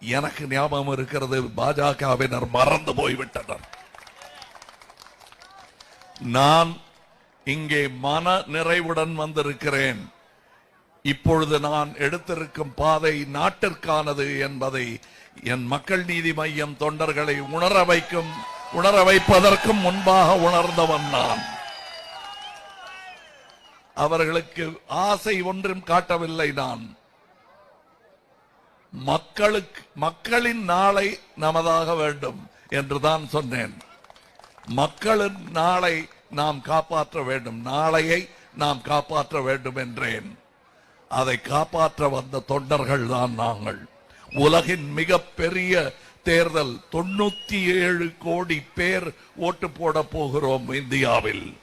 எனக்கு ஞாபகம் இருக்கிறது பாஜகவினர் மறந்து போய்விட்டனர். நான் இங்கே மன நிறைவுடன் வந்திருக்கிறேன். இப்பொழுது நான் எடுத்திருக்கும் பாதை நாட்டிற்கானது என்பதை என் மக்கள் நீதி மையம் தொண்டர்களை உணர வைக்கும் உணர வைப்பதற்கும் முன்பாக உணர்ந்தவன் நான். அவர்களுக்கு ஆசை ஒன்றும் காட்டவில்லை நான். மக்களுக்கு மக்களின் நாளை நமதாக வேண்டும் என்று தான் சொன்னேன். மக்களின் நாளை நாம் காப்பாற்ற வேண்டும். நாளையை நாம் காப்பாற்ற வேண்டும் என்றேன். அதை காப்பாற்ற வந்த தொண்டர்கள் தான் நாங்கள். உலகின் மிக பெரிய தேர்தல் தொண்ணூத்தி ஏழு கோடி பேர் ஓட்டு போட போகிறோம் இந்தியாவில்.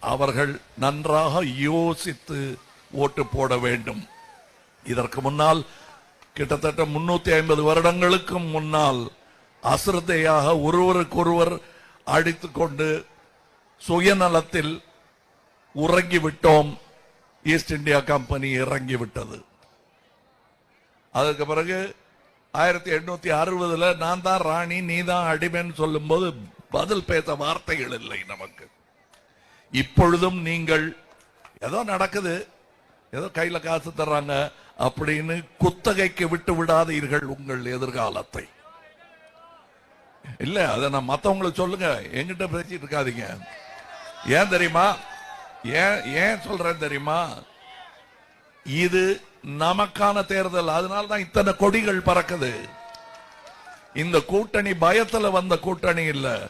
அவர்கள் நன்றாக யோசித்து ஓட்டு போட வேண்டும். இதற்கு முன்னால் கிட்டத்தட்ட முன்னூத்தி ஐம்பது வருடங்களுக்கும் முன்னால் அசிரத்தையாக ஒருவருக்கொருவர் அடித்துக் கொண்டு சுயநலத்தில் உறங்கிவிட்டோம். ஈஸ்ட் இந்தியா கம்பெனி இறங்கிவிட்டது. அதுக்கு பிறகு ஆயிரத்தி எண்ணூத்தி அறுபதுல நான் தான் ராணி நீ தான் அடிமைன்னு சொல்லும்போது பதில் பேச வார்த்தைகள் இல்லை நமக்கு. இப்பொழுதும் நீங்கள் ஏதோ நடக்குது. ஏதோ கையில காசு தர்றாங்க. அப்படின்னு குத்தகைக்கு விட்டு விடாதீர்கள் உங்கள் எதிர்காலத்தை. இல்ல அதை நான் மத்தவங்களுக்கு சொல்லுங்க. என்கிட்ட பேசிட்டு இருக்காதீங்க. ஏன் தெரியுமா? ஏன் ஏன் சொல்றேன் தெரியுமா? இது நமக்கான தேர்தல். அதனால தான் இத்தனை கொடிகள் பறக்குது. இந்த கூட்டணி பயத்துல வந்த கூட்டணி இல்ல.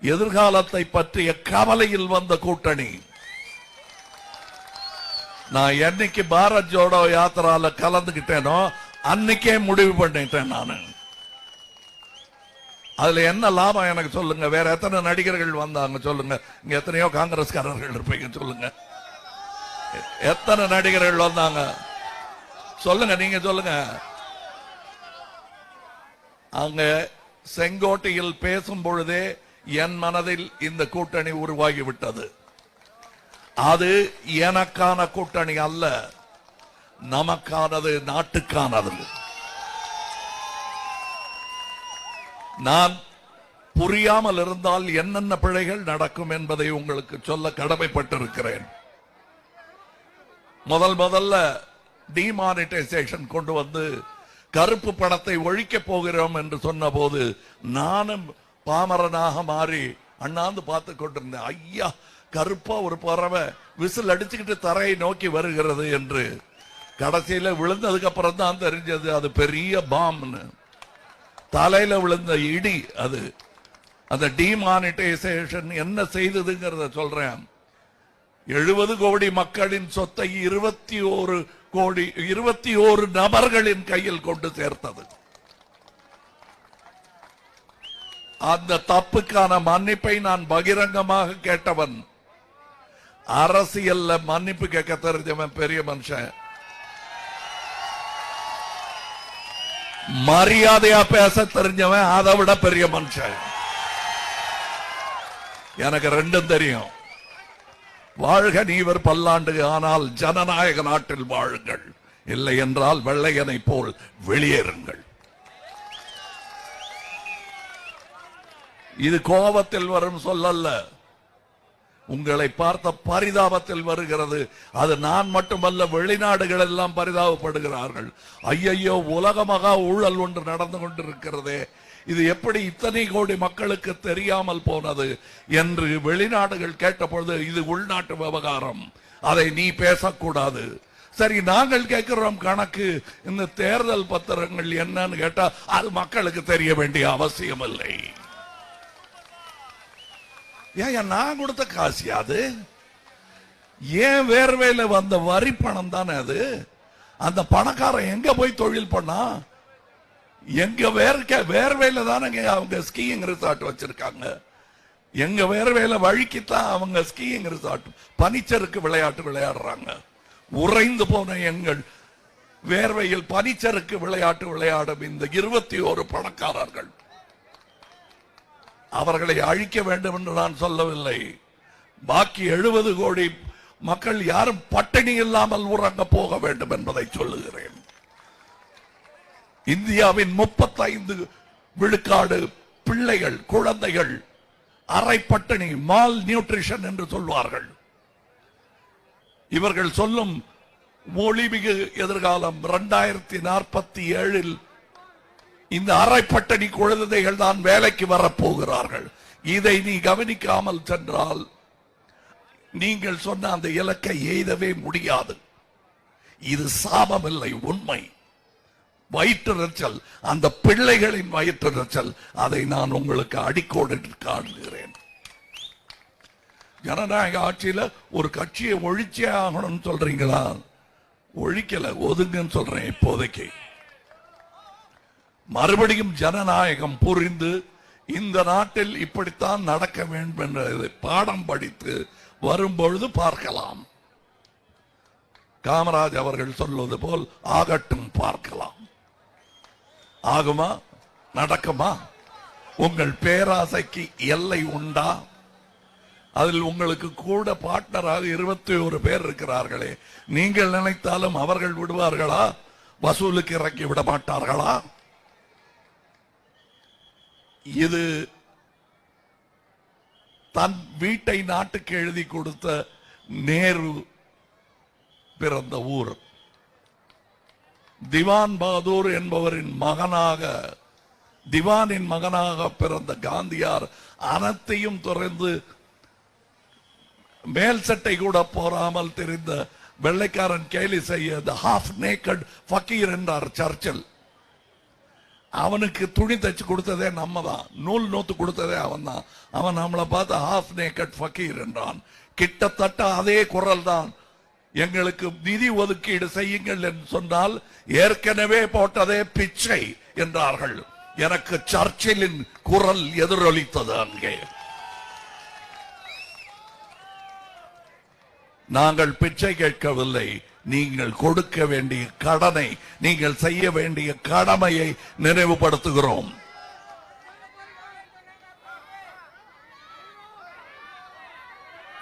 எதிர்காலத்தை பற்றிய கவலையில் வந்த கூட்டணி. நான் என்னைக்கு பாரத் ஜோடோ யாத்திரால கலந்துகிட்டேனோ அன்னைக்கே முடிவு பண்ணிட்டேன் நான். அதுல என்ன லாபம் எனக்கு சொல்லுங்க. வேற எத்தனை நடிகர்கள் வந்தாங்க சொல்லுங்க. இங்க எத்தனையோ காங்கிரஸ்காரர்கள் இருப்பீங்க சொல்லுங்க. எத்தனை நடிகர்கள் வந்தாங்க? சொல்லுங்க நீங்க சொல்லுங்க. அங்க செங்கோட்டையில் பேசும் பொழுதே என் மனதில் இந்த கூட்டணி உருவாகி விட்டது அது எனக்கான கூட்டணி அல்ல நமக்கானது நாட்டுக்கானது. நான் புரியாமல் இருந்தால் என்னென்ன பிழைகள் நடக்கும் என்பதை உங்களுக்கு சொல்ல கடமைப்பட்டிருக்கிறேன். முதல் முதல்ல டிமானிட்டைசேஷன் கொண்டு வந்து கருப்பு பணத்தை ஒழிக்க போகிறோம் என்று சொன்னபோது நானும் பாமரனாக மாறி அண்ணாந்து பார்த்து கொண்டிருந்தேன். ஐயா கருப்பா ஒரு பறவை விசில் அடிச்சுக்கிட்டு தரையை நோக்கி வருகிறது என்று. கடைசியில விழுந்ததுக்கு அப்புறம் தான் தெரிஞ்சது அது பெரிய பாம்னு. தலையில விழுந்த இடி அது. அந்த டிமானிட்டைசேஷன் என்ன செய்ததுங்கிறத சொல்றேன். எழுபது கோடி மக்களின் சொத்தை இருபத்தி ஓரு கோடி இருபத்தி ஓரு நபர்களின் கையில் கொண்டு சேர்த்தது. அந்த தப்புக்கான மன்னிப்பை நான் பகிரங்கமாக கேட்டவன் அரசியல்ல மன்னிப்பு கேட்க தெரிஞ்சவன் பெரிய மனுஷன். மரியாதையா பேச தெரிஞ்சவன் அதை விட பெரிய மனுஷன். எனக்கு ரெண்டும் தெரியும். வாழ்க நீவர் பல்லாண்டு ஆனால் ஜனநாயக நாட்டில் வாழுங்கள். இல்லை என்றால் வெள்ளையனை போல் வெளியேறுங்கள். இது கோபத்தில் வரும் சொல்லல்ல. உங்களை பார்த்த பரிதாபத்தில் வருகிறது. அது நான் மட்டுமல்ல வெளிநாடுகள் எல்லாம் பரிதாபப்படுகிறார்கள். ஐயையோ உலக மகா ஊழல் ஒன்று நடந்து கொண்டிருக்கிறதே. இது எப்படி இத்தனை கோடி மக்களுக்கு தெரியாமல் போனது என்று வெளிநாடுகள் கேட்டபொழுது இது உள்நாட்டு விவகாரம். அதை நீ பேசக்கூடாது. சரி நாங்கள் கேட்கிறோம் கணக்கு. இந்த தேர்தல் பத்திரங்கள் என்னன்னு கேட்டா அது மக்களுக்கு தெரிய வேண்டிய அவசியம் இல்லை ஏன் நான் கொடுத்த காசு அது ஏன் வேர்வையில் வந்த வரி பணம் தானே அது? அந்த பணக்காரன் எங்க போய் தொழில் பண்ணா? எங்க வேர்க்க வேர்வையில தானே அவங்க ஸ்கீயிங் ரிசார்ட் வச்சிருக்காங்க. எங்க வேர்வையில வழுக்கித்தான் அவங்க ஸ்கீயிங் ரிசார்ட் பனிச்சருக்கு விளையாட்டு விளையாடுறாங்க. உறைந்து போன எங்கள் வேர்வையில் பனிச்சறுக்கு விளையாட்டு விளையாடும் இந்த இருபத்தி ஒரு பணக்காரர்கள். அவர்களை அழிக்க வேண்டும் என்று நான் சொல்லவில்லை. பாக்கி எழுபது கோடி மக்கள் யாரும் பட்டினி இல்லாமல் உறங்க போக வேண்டும் என்பதை சொல்லுகிறேன். இந்தியாவின் முப்பத்தைந்து விழுக்காடு பிள்ளைகள் குழந்தைகள் அரை பட்டினி மால் நியூட்ரிஷன் என்று சொல்வார்கள். இவர்கள் சொல்லும் ஒளிமிகு எதிர்காலம் இரண்டாயிரத்தி நாற்பத்தி ஏழில் இந்த அரைப்பட்டணி குழந்தைகள் தான் வேலைக்கு வரப்போகிறார்கள். இதை நீ கவனிக்காமல் சென்றால் நீங்கள் சொன்ன அந்த இலக்கை எய்தவே முடியாது. இது சாபமில்லை உண்மை. வயிற்றுச்சல் அந்த பிள்ளைகளின் வயிற்றுச்சல் அதை நான் உங்களுக்கு அடிக்கோடு காணுகிறேன். ஜனநாயக ஆட்சியில ஒரு கட்சியை ஒழிச்சே ஆகணும்னு சொல்றீங்களா? ஒழிக்கல ஒதுங்கன்னு சொல்றேன் இப்போதைக்கு. மறுபடியும் ஜனநாயகம் புரிந்து இந்த நாட்டில் இப்படித்தான் நடக்க வேண்டும் என்ற பாடம் படித்து வரும்பொழுது பார்க்கலாம். காமராஜ் அவர்கள் சொல்வது போல் ஆகட்டும் பார்க்கலாம். ஆகுமா? நடக்குமா? உங்கள் பேராசைக்கு எல்லை உண்டா? அதில் உங்களுக்கு கூட பார்ட்னராக இருபத்தி ஒரு பேர் இருக்கிறார்களே. நீங்கள் நினைத்தாலும் அவர்கள் விடுவார்களா? வசூலுக்கு இறக்கி விட மாட்டார்களா? இது தன் வீட்டை நாட்டுக்கு எழுதி கொடுத்த நேரு பிறந்த ஊர். திவான் பகதூர் என்பவரின் மகனாக திவானின் மகனாக பிறந்த காந்தியார் அனைத்தையும் துறந்து மேல் சட்டை கூட போராமல் தெரிந்த வெள்ளைக்காரன் கேலி செய்ய ஹாஃப் நேக்கட் ஃபக்கீர் என்றார் சர்ச்சில். அவனுக்கு துணி தச்சு கொடுத்ததே நம்ம தான் நூல் நூத்து கொடுத்ததே அவன் தான் அவன் நம்மளை பார்த்து ஹாஃப் நேக்கட் ஃபக்கீர் என்றான். கிட்டத்தட்ட அதே குரல் தான் எங்களுக்கு நிதி ஒதுக்கீடு செய்யுங்கள் என்று சொன்னால் ஏற்கனவே போட்டதே பிச்சை என்றார்கள். எனக்கு சர்ச்சிலின் குரல் எதிரொலித்தது அங்கே. நாங்கள் பிச்சை கேட்கவில்லை. நீங்கள் கொடுக்க வேண்டிய கடனை நீங்கள் செய்ய வேண்டிய கடமையை நினைவுபடுத்துகிறோம்.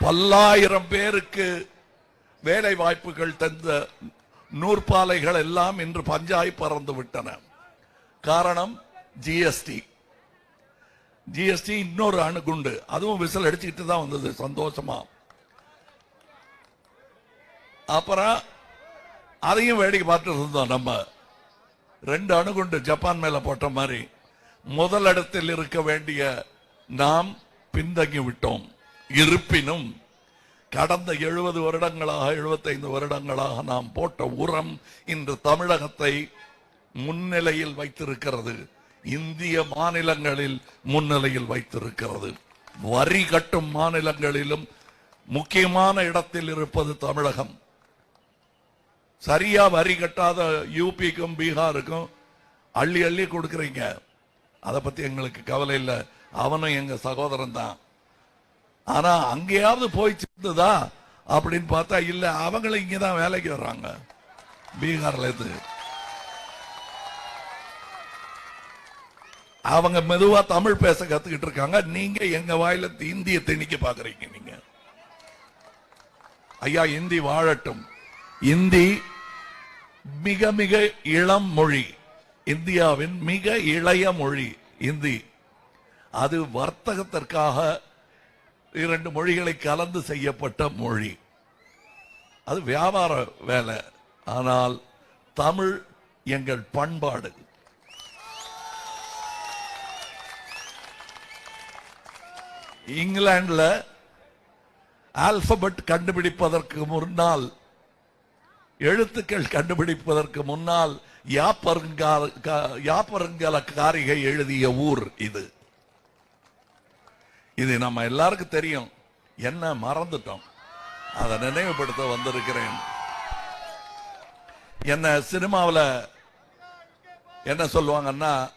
பல்லாயிரம் பேருக்கு வேலை வாய்ப்புகள் தந்த நூற்பாலைகள் எல்லாம் இன்று பஞ்சாய் பறந்து விட்டன. காரணம் ஜிஎஸ்டி ஜிஎஸ்டி இன்னொரு அணுகுண்டு. அதுவும் விசில் அடிச்சுக்கிட்டு தான் வந்தது சந்தோஷமா. அப்புறம் அதையும் வேடிக்கை பார்த்துட்டு இருந்தோம் நம்ம. ரெண்டு அணுகுண்டு ஜப்பான் மேல போட்ட மாதிரி. முதல் இடத்தில் இருக்க வேண்டிய நாம் பின்தங்கி விட்டோம். இருப்பினும் கடந்த எழுபது வருடங்களாக 75 வருடங்களாக நாம் போட்ட உரம் இன்று தமிழகத்தை முன்னிலையில் வைத்திருக்கிறது. இந்திய மாநிலங்களில் முன்னிலையில் வைத்திருக்கிறது. வரி கட்டும் மாநிலங்களிலும் முக்கியமான இடத்தில் இருப்பது தமிழகம். சரியா வரி கட்டாத யூபிக்கும் பீகாருக்கும் அள்ளி அள்ளி கொடுக்குறீங்க. அதை பத்தி எங்களுக்கு கவலை இல்லை. அவனும் எங்க சகோதரன் தான். ஆனா அங்கேயாவது போய் சேர்ந்ததா அப்படின்னு பார்த்தா இல்ல அவங்களும் இங்கதான் வேலைக்கு வர்றாங்க. பீகார்ல இருந்து. அவங்க மெதுவா தமிழ் பேச கத்துக்கிட்டு இருக்காங்க. நீங்க எங்க வாயில இந்திய திணிக்க பாக்குறீங்க நீங்க. ஐயா இந்தி வாழட்டும். இந்தி மிக மிக இளம் மொழி. இந்தியாவின் மிக இளைய மொழி இந்தி. அது வர்த்தகத்திற்காக இரண்டு மொழிகளை கலந்து செய்யப்பட்ட மொழி. அது வியாபார வேலை. ஆனால் தமிழ் எங்கள் பண்பாடு. இங்கிலாந்துல ஆல்பபெட் கண்டுபிடிப்பதற்கு முன்னால் எழுத்துக்கள் கண்டுபிடிப்பதற்கு முன்னால் யாப்பருங்கால கா- காரிகை எழுதிய ஊர் இது. இது நம்ம எல்லாருக்கும் தெரியும். என்ன மறந்துட்டோம். அதை நினைவுபடுத்த வந்திருக்கிறேன். என்ன சினிமாவில் என்ன சொல்லுவாங்கன்னா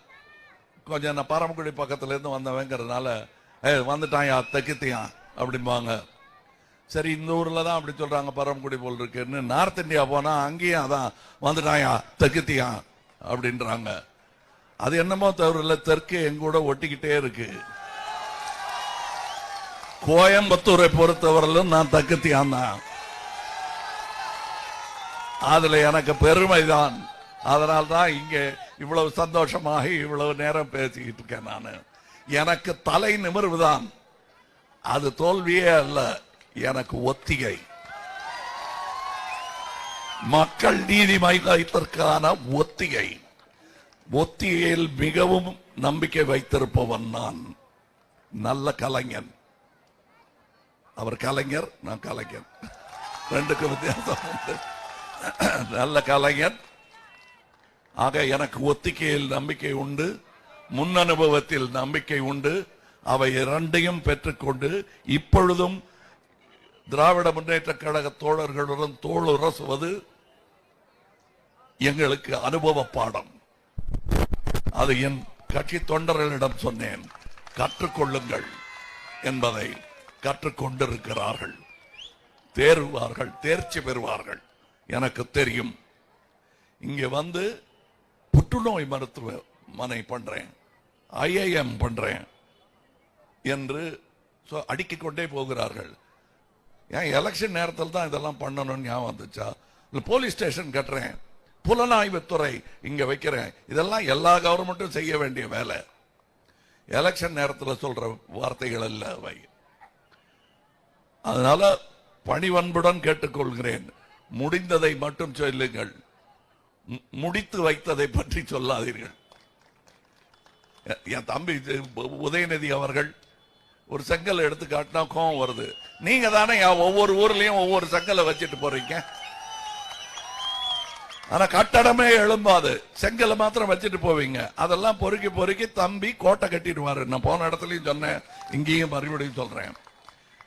கொஞ்சம் நான் பரமக்குடி பக்கத்துலேருந்து வந்தவங்கிறதுனால ஏ வந்துட்டான் தைக்கித்தியான் அப்படிம்பாங்க. சரி இந்த ஊர்ல தான் அப்படி சொல்றாங்க பரமக்குடி போல் இருக்குன்னு. நார்த் இந்தியா போனா அங்கேயும் அதான் வந்துட்டாயா தெற்குத்தியா அப்படின்றாங்க. அது என்னமோ தவிர தெற்கு எங்க கூட ஒட்டிக்கிட்டே இருக்கு. கோயம்புத்தூரை பொறுத்தவரையிலும் நான் தக்குத்தியான் தான். அதுல எனக்கு பெருமைதான். அதனால் தான் இங்கே இவ்வளவு சந்தோஷமாக இவ்வளவு நேரம் பேசிக்கிட்டு இருக்கேன் நான். எனக்கு தலை நிமிர்வுதான். அது தோல்வியே அல்ல. எனக்கு ஒத்திகை. மக்கள் நீதி மையத்திற்கான ஒத்திகை. ஒத்திகையில் மிகவும் நம்பிக்கை வைத்திருப்பவன் நான். நல்ல கலைஞன். அவர் கலைஞர் நான் கலைஞர் ரெண்டுக்கு வித்தியாசம் உண்டு. நல்ல கலைஞன். ஆக எனக்கு ஒத்திகையில் நம்பிக்கை உண்டு. முன் அனுபவத்தில் நம்பிக்கை உண்டு. அவை இரண்டையும் பெற்றுக்கொண்டு இப்பொழுதும் திராவிட முன்னேற்ற கழக தோழர்களுடன் தோளுரசுவது எங்களுக்கு அனுபவ பாடம். அது என் கட்சி தொண்டர்களிடம் சொன்னேன். கற்றுக்கொள்ளுங்கள் என்பதை கற்றுக்கொண்டிருக்கிறார்கள். தேர்வார்கள் தேர்ச்சி பெறுவார்கள். எனக்கு தெரியும். இங்க வந்து புற்றுநோய் மருத்துவமனை பண்றேன். ஐஏஎம் பண்றேன் என்று சொ- கொண்டே போகிறார்கள். ஏன் எலெக்ஷன் நேரத்தில் தான் இதெல்லாம் பண்ணணும்னு ஞாபகம் வந்துச்சா? இல்லை போலீஸ் ஸ்டேஷன் கட்டுறேன். புலனாய்வுத்துறை இங்க வைக்கிறேன். இதெல்லாம் எல்லா கவர்மெண்ட்டும் செய்ய வேண்டிய வேலை. எலெக்ஷன் நேரத்தில் சொல்ற வார்த்தைகள் அல்ல அவை. அதனால பணிவன்புடன் கேட்டுக்கொள்கிறேன். முடிந்ததை மட்டும் சொல்லுங்கள். மு- முடித்து வைத்ததை பற்றி சொல்லாதீர்கள். என் தம்பி உதயநிதி அவர்கள் ஒரு செங்கல் எடுத்து காட்டினா கோவம் வருது. நீங்க தானே ஒவ்வொரு ஊர்லயும் ஒவ்வொரு செங்கலை வச்சுட்டு போறீங்க? ஆனா கட்டடமே எழும்பாது. செங்கலை மாத்திரம் வச்சுட்டு போவீங்க. அதெல்லாம் பொறுக்கி பொறுக்கி தம்பி கோட்டை கட்டிடுவாரு. நான் போன இடத்துலயும் சொன்னேன். இங்கேயும் மறுபடியும் சொல்றேன்.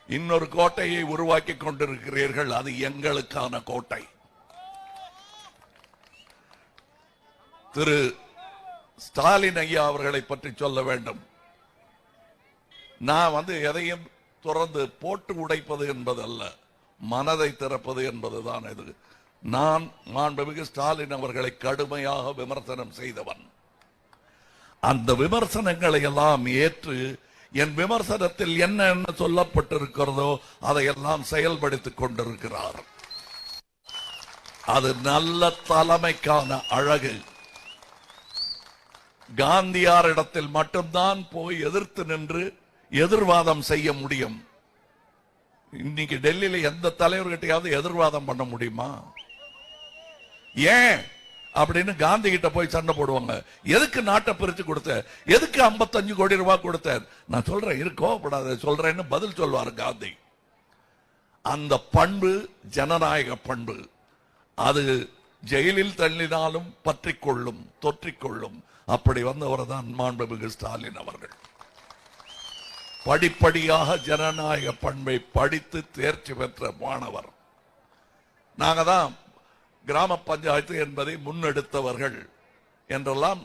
இன்னொரு கோட்டையை உருவாக்கி கொண்டிருக்கிறீர்கள். அது எங்களுக்கான கோட்டை. திரு ஸ்டாலின் ஐயா அவர்களை பற்றி சொல்ல வேண்டும். நான் வந்து எதையும் துறந்து போட்டு உடைப்பது என்பதல்ல மனதை திறப்பது என்பதுதான் இது. நான் மாண்புமிகு ஸ்டாலின் அவர்களை கடுமையாக விமர்சனம் செய்தவன். அந்த விமர்சனங்களை எல்லாம் ஏற்று என் விமர்சனத்தில் என்ன என்ன சொல்லப்பட்டிருக்கிறதோ அதையெல்லாம் செயல்படுத்திக் கொண்டிருக்கிறார். அது நல்ல தலைமைக்கான அழகு. காந்தியாரிடத்தில் மட்டும்தான் போய் எதிர்த்து நின்று எதிர்வாதம் செய்ய முடியும். இன்னைக்கு டெல்லியில எந்த தலைவர்கிட்டயாவது எதிர்வாதம் பண்ண முடியுமா? ஏன்? அப்படின்னு காந்தி கிட்ட போய் சண்டை போடுவாங்க. எதுக்கு நாட்டை பிரிச்சு கொடுத்த? எதுக்கு 55 கோடி ரூபாய் கொடுத்த? நான் சொல்றேன் இரு கோவப்படாத. சொல்றேன்னு பதில் சொல்வார் காந்தி. அந்த பண்பு ஜனநாயக பண்பு அது ஜெயிலில் தள்ளினாலும் பற்றிக்கொள்ளும் தொற்றிக்கொள்ளும். அப்படி வந்தவர் தான் மாண்புமிகு ஸ்டாலின் அவர்கள். படிப்படியாக ஜனநாயக பண்பை படித்து தேர்ச்சி பெற்ற மாணவர். நாங்கள் தான் கிராம பஞ்சாயத்து என்பதை முன்னெடுத்தவர்கள் என்றெல்லாம்